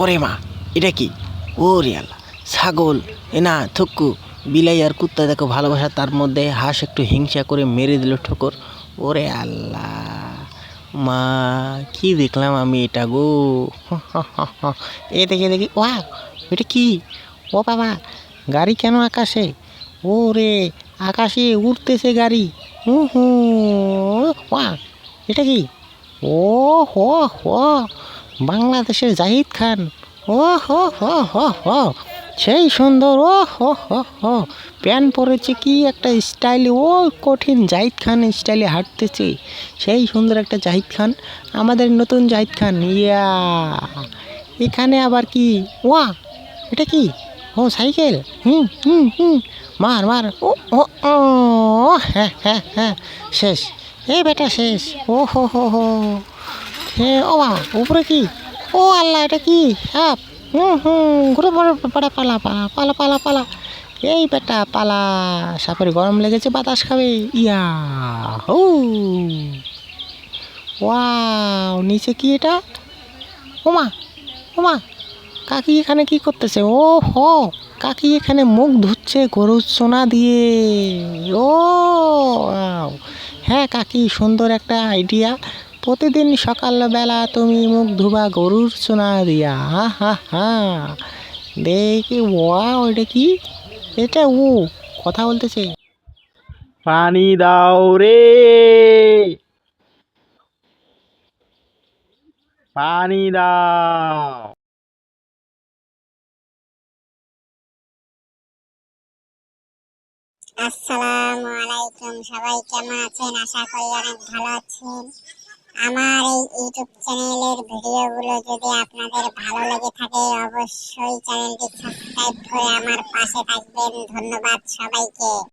ওরে মা, এটা কি? ওরে আল্লাহ, ছাগল, এ না থুক্কু বিলাই আর কুত্তা দেখো ভালোবাসা, তার মধ্যে হাঁস একটু হিংসা করে মেরে দিল ঠোকর। ওরে আল্লাহ, মা, কি দেখলাম আমি এটা গো? এ দেখে দেখি ওয়া এটা কি? ও বাবা, গাড়ি কেন আকাশে? ও রে আকাশে উড়তেছে গাড়ি। হুম হুম ওয়া এটা কি? ও হ, হো বাংলাদেশের জাহিদ খান। ও হো হো হো হো। সেই সুন্দর, ও হো হো হো। প্যান্ট পরেছে কি একটা স্টাইলে, ও কঠিন জাহিদ খান স্টাইলে হাঁটতেছে। সেই সুন্দর একটা জাহিদ খান, আমাদের নতুন জাহিদ খান। ইয়া। এখানে আবার কি? ওয়া, এটা কি? ও সাইকেল। হুম হুম হুম। মার মার। ও ও ও হ্যাঁ হ্যাঁ হ্যাঁ। শেষ। এই বেটা শেষ। ও, হো হো হো। হে, ও মা, উপরে কি? ও আল্লাহ, এটা কি? সাপ হুম হুম, ঘুরে পড়ে পালা পালা পালা পালা পালা। এই বেটা, পালা, সাপের গরম লেগেছে, বাতাস খাবে। ইয়া হৌ ওয়াও, নিচে কি এটা? ওমা ওমা কাকি এখানে কি করতেছে? ও হ, কাকি এখানে মুখ ধুচ্ছে গরুর সোনা দিয়ে। ও। হ্যাঁ কাকি, সুন্দর একটা আইডিয়া প্রতিদিন সকালবেলা তুমি মুখ ধুবা গরুর সোনা দিয়া। হা হা হা। দেখি ওয়া এটা কি? এটা ও কথা বলতেছে। পানি দাও রে। পানি দাও। আসসালামু আলাইকুম সবাই কেমন আছেন? আশা করি অনেক ভালো আছেন। আমার এই ইউটিউব চ্যানেলের ভিডিওগুলো যদি আপনাদের ভালো লেগে থাকে, অবশ্যই চ্যানেলটি সাবস্ক্রাইব করে আমার পাশে থাকবেন। ধন্যবাদ সবাইকে।